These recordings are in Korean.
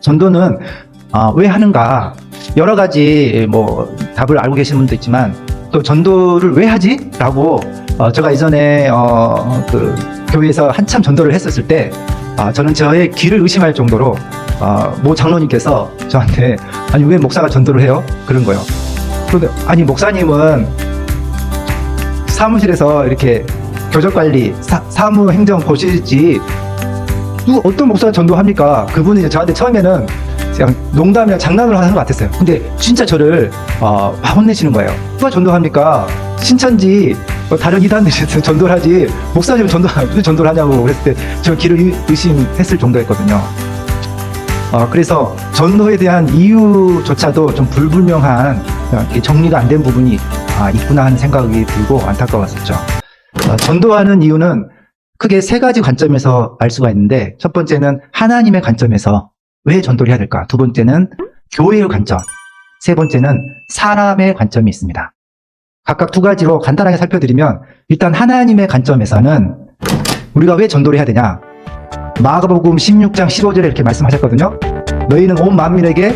전도는 아, 왜 하는가 여러 가지 뭐 답을 알고 계시는 분도 있지만 또 전도를 왜 하지? 라고 어, 제가 이전에 어, 그 교회에서 한참 전도를 했었을 때 아, 저는 저의 귀를 의심할 정도로 어, 모 장로님께서 저한테 아니 왜 목사가 전도를 해요? 그런 거요. 그런데 아니 목사님은 사무실에서 이렇게 교적 관리 사, 사무 행정 보시지 누 어떤 목사가 전도합니까? 그분이 이제 저한테 처음에는 그냥 농담이나 장난을 하는 것 같았어요. 근데 진짜 저를 어, 막 혼내시는 거예요. 누가 전도합니까? 신천지 뭐 다른 이단들이 전도를 하지 목사님 전도 전도를 하냐고 그랬을 때 저 길을 의- 의심했을 정도였거든요. 어, 그래서 전도에 대한 이유조차도 좀 불분명한 정리가 안 된 부분이 아, 있구나 하는 생각이 들고 안타까웠었죠. 어, 전도하는 이유는 크게 세 가지 관점에서 알 수가 있는데 첫 번째는 하나님의 관점에서 왜 전도를 해야 될까? 두 번째는 교회의 관점, 세 번째는 사람의 관점이 있습니다. 각각 두 가지로 간단하게 살펴드리면 일단 하나님의 관점에서는 우리가 왜 전도를 해야 되냐? 마가복음 16장 15절에 이렇게 말씀하셨거든요. 너희는 온 만민에게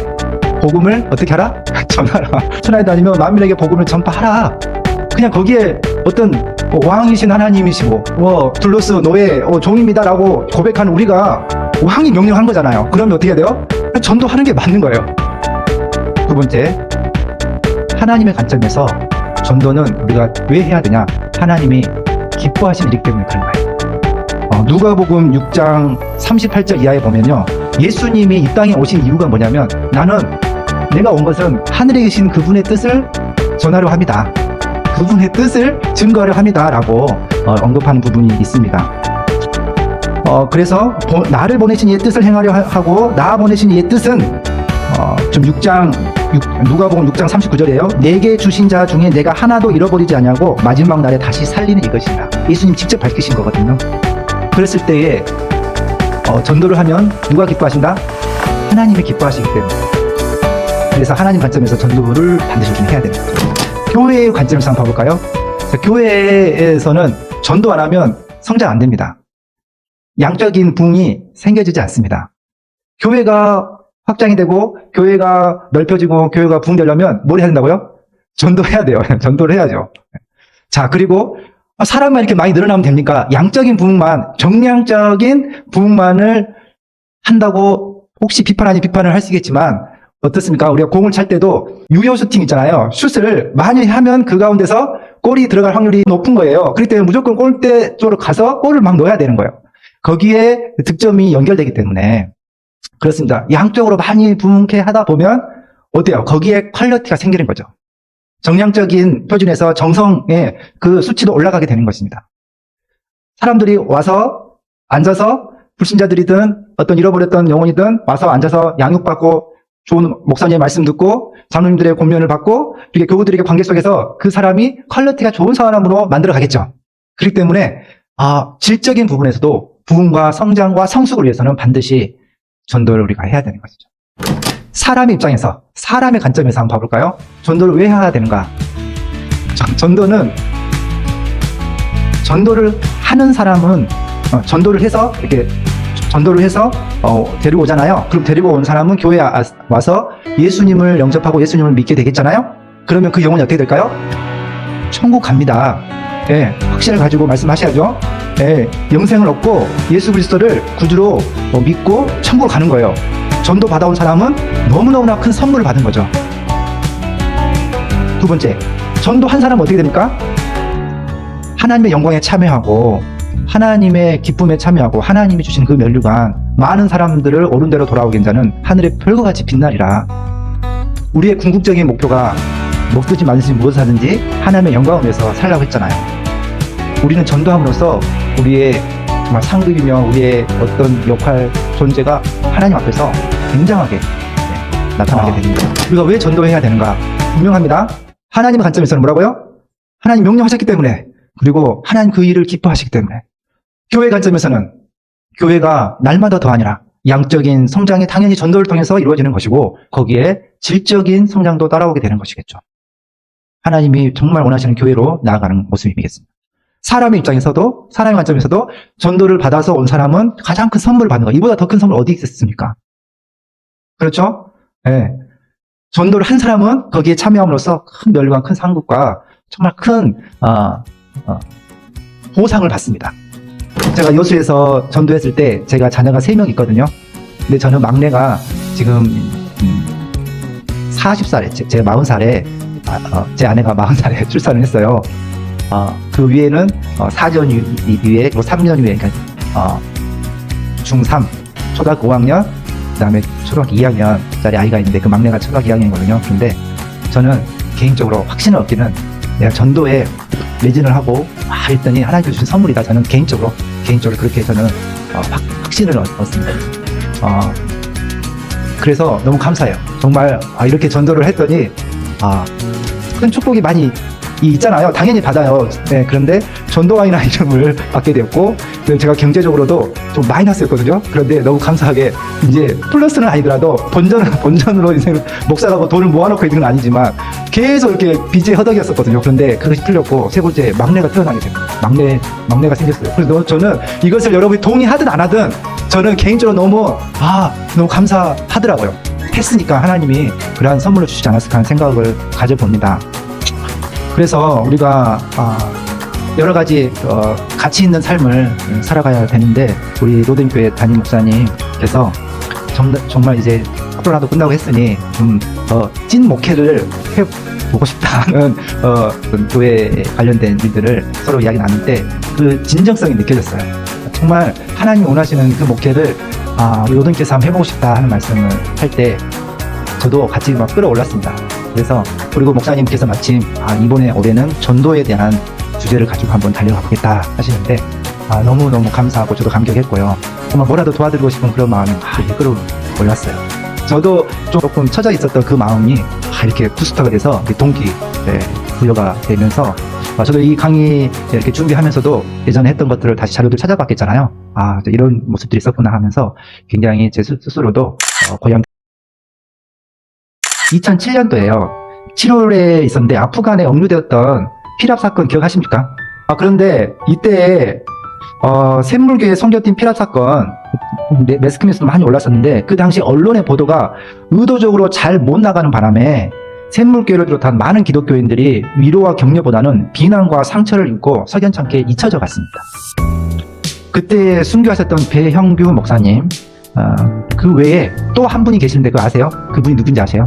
복음을 어떻게 하라? 전하라. 천하에 다니면 만민에게 복음을 전파하라. 그냥 거기에 어떤 뭐 왕이신 하나님이시고 뭐 둘로스 노예 어, 종입니다라고 고백하는 우리가 왕이 명령한 거잖아요. 그러면 어떻게 해야 돼요? 전도하는 게 맞는 거예요. 두 번째, 하나님의 관점에서 전도는 우리가 왜 해야 되냐? 하나님이 기뻐하시는 일이기 때문에 그런 거예요. 어, 누가복음 6장 38절 이하에 보면요. 예수님이 이 땅에 오신 이유가 뭐냐면 나는 내가 온 것은 하늘에 계신 그분의 뜻을 전하려 합니다. 그분의 뜻을 증거를 합니다라고 어, 언급하는 부분이 있습니다. 어, 그래서 보- 나를 보내신 이의 뜻을 행하려 하- 하고 나 보내신 이의 뜻은 어, 좀 6장 육- 누가복음 6장 39절이에요. 내게 주신 자 중에 내가 하나도 잃어버리지 않냐고 마지막 날에 다시 살리는 이것이다. 예수님 직접 밝히신 거거든요. 그랬을 때에 어, 전도를 하면 누가 기뻐하신다? 하나님이 기뻐하시기 때문에. 그래서 하나님 관점에서 전도를 반드시 우리는 해야 됩니다. 교회의 관점에서 한번 봐볼까요? 자, 교회에서는 전도 안 하면 성장 안 됩니다. 양적인 붕이 생겨지지 않습니다. 교회가 확장이 되고 교회가 넓혀지고 교회가 붕되려면 뭘 해야 된다고요? 전도해야 돼요. 전도를 해야죠. 자, 그리고 사람만 이렇게 많이 늘어나면 됩니까? 양적인 부흥만, 정량적인 부흥만을 한다고 혹시 비판 아닌 비판을 할 수 있겠지만 어떻습니까? 우리가 공을 찰 때도 유효 슈팅 있잖아요. 슛을 많이 하면 그 가운데서 골이 들어갈 확률이 높은 거예요. 그렇기 때문에 무조건 골대 쪽으로 가서 골을 막 넣어야 되는 거예요. 거기에 득점이 연결되기 때문에 그렇습니다. 양쪽으로 많이 부흥케 하다 보면 어때요? 거기에 퀄리티가 생기는 거죠. 정량적인 표준에서 정성의 그 수치도 올라가게 되는 것입니다. 사람들이 와서 앉아서 불신자들이든 어떤 잃어버렸던 영혼이든 와서 앉아서 양육받고 좋은 목사님의 말씀 듣고 장로님들의 권면을 받고 이렇게 교우들에게 관계 속에서 그 사람이 퀄리티가 좋은 사람으로 만들어 가겠죠. 그렇기 때문에 아, 질적인 부분에서도 부흥과 성장과 성숙을 위해서는 반드시 전도를 우리가 해야 되는 것이죠. 사람의 입장에서 사람의 관점에서 한번 봐볼까요? 전도를 왜 해야 되는가? 전- 전도는 전도를 하는 사람은 어, 전도를 해서 이렇게 전도를 해서 어, 데리고 오잖아요. 그럼 데리고 온 사람은 교회에 아- 와서 예수님을 영접하고 예수님을 믿게 되겠잖아요. 그러면 그 영혼이 어떻게 될까요? 천국 갑니다. 예, 확신을 가지고 말씀하셔야죠. 예, 영생을 얻고 예수 그리스도를 구주로 어, 믿고 천국을 가는 거예요. 전도 받아온 사람은 너무너무나 큰 선물을 받은 거죠. 두 번째, 전도한 사람은 어떻게 됩니까? 하나님의 영광에 참여하고 하나님의 기쁨에 참여하고 하나님이 주신 그 면류관 많은 사람들을 옳은 대로 돌아오게 한 자는 하늘의 별과 같이 빛나리라. 우리의 궁극적인 목표가 먹든지 말든지 무엇을 하든지 하나님의 영광을 위해서 살라고 했잖아요. 우리는 전도함으로써 우리의 정말 상급이며 우리의 어떤 역할 존재가 하나님 앞에서 굉장하게 네, 나타나게 됩니다. 우리가 왜 전도해야 되는가? 분명합니다. 하나님의 관점에서는 뭐라고요? 하나님 명령하셨기 때문에 그리고 하나님 그 일을 기뻐하시기 때문에 교회 관점에서는 교회가 날마다 더 아니라 양적인 성장이 당연히 전도를 통해서 이루어지는 것이고 거기에 질적인 성장도 따라오게 되는 것이겠죠. 하나님이 정말 원하시는 교회로 나아가는 모습이겠습니다. 사람의 입장에서도 사람의 관점에서도 전도를 받아서 온 사람은 가장 큰 선물을 받는 거. 이보다 더 큰 선물 어디 있겠습니까? 그렇죠? 예. 전도를 한 사람은 거기에 참여함으로써 큰 멸관, 큰 상급과 정말 큰, 어, 어, 보상을 받습니다. 제가 여수에서 전도했을 때 제가 자녀가 3명 있거든요. 근데 저는 막내가 지금, 음, 40살에, 제, 제가 40살에, 어, 제 아내가 40살에 출산을 했어요. 어, 그 위에는 어, 4년 위에, 뭐 3년 위에, 그러니까, 어, 중3, 초등학교 5학년, 그 다음에 초등학교 2학년짜리 아이가 있는데 그 막내가 초등학교 2학년이거든요. 근데 저는 개인적으로 확신을 얻기는 내가 전도에 매진을 하고 와 했더니 하나님께 주신 선물이다. 저는 개인적으로 개인적으로 그렇게 저는 어, 확, 확신을 얻, 얻습니다. 어, 그래서 너무 감사해요. 정말 아, 이렇게 전도를 했더니 아, 큰 축복이 많이 이 있잖아요. 당연히 받아요. 네, 그런데 전도왕이라는 이름을 받게 됐고, 네, 제가 경제적으로도 좀 마이너스였거든요. 그런데 너무 감사하게 이제 플러스는 아니더라도 본전 본전으로 목사가 뭐 돈을 모아놓고 있는 건 아니지만 계속 이렇게 빚의 허덕이었었거든요. 그런데 그것이 풀렸고 세 번째 막내가 태어나게 됩니다. 막내 막내가 생겼어요. 그래서 저는 이것을 여러분이 동의하든 안 하든 저는 개인적으로 너무 아 너무 감사하더라고요. 했으니까 하나님이 그러한 선물을 주시지 않았을까 하는 생각을 가져봅니다. 그래서 우리가 아, 여러 가지 어, 가치 있는 삶을 살아가야 되는데 우리 로den교회 담임 목사님께서 정, 정말 이제 코로나도 끝나고 했으니 좀더찐 목회를 해 보고 싶다는 어, 그 교회 관련된 일들을 서로 이야기 나눌 때 그 진정성이 느껴졌어요. 정말 하나님 원하시는 그 목회를 아, 우리 로den교회에서 한번 해보고 싶다 하는 말씀을 할 때 저도 같이 막 끌어올랐습니다. 그래서 그리고 목사님께서 마침 아, 이번에 올해는 전도에 대한 주제를 가지고 한번 달려가 보겠다 하시는데 아, 너무너무 감사하고 저도 감격했고요. 정말 뭐라도 도와드리고 싶은 그런 마음이 막 이끌어 올랐어요. 저도 조금 처져 있었던 그 마음이 아, 이렇게 부스터가 돼서 동기 네, 부여가 되면서 아, 저도 이 강의 이렇게 준비하면서도 예전에 했던 것들을 다시 자료들 찾아봤겠잖아요. 아, 이런 모습들이 있었구나 하면서 굉장히 제 스- 스스로도 어, 고향 2007년도에요. 7월에 있었는데 아프간에 억류되었던 피랍 사건 기억하십니까? 아 그런데 이때 어, 샘물교회 선교팀 피랍 사건 매- 매스컴에서도 많이 올랐었는데 그 당시 언론의 보도가 의도적으로 잘 못 나가는 바람에 샘물교회를 비롯한 많은 기독교인들이 위로와 격려보다는 비난과 상처를 입고 석연찮게 잊혀져 갔습니다. 그때 순교하셨던 배형규 목사님 어, 그 외에 또 한 분이 계시는데 그거 아세요? 그분이 누군지 아세요?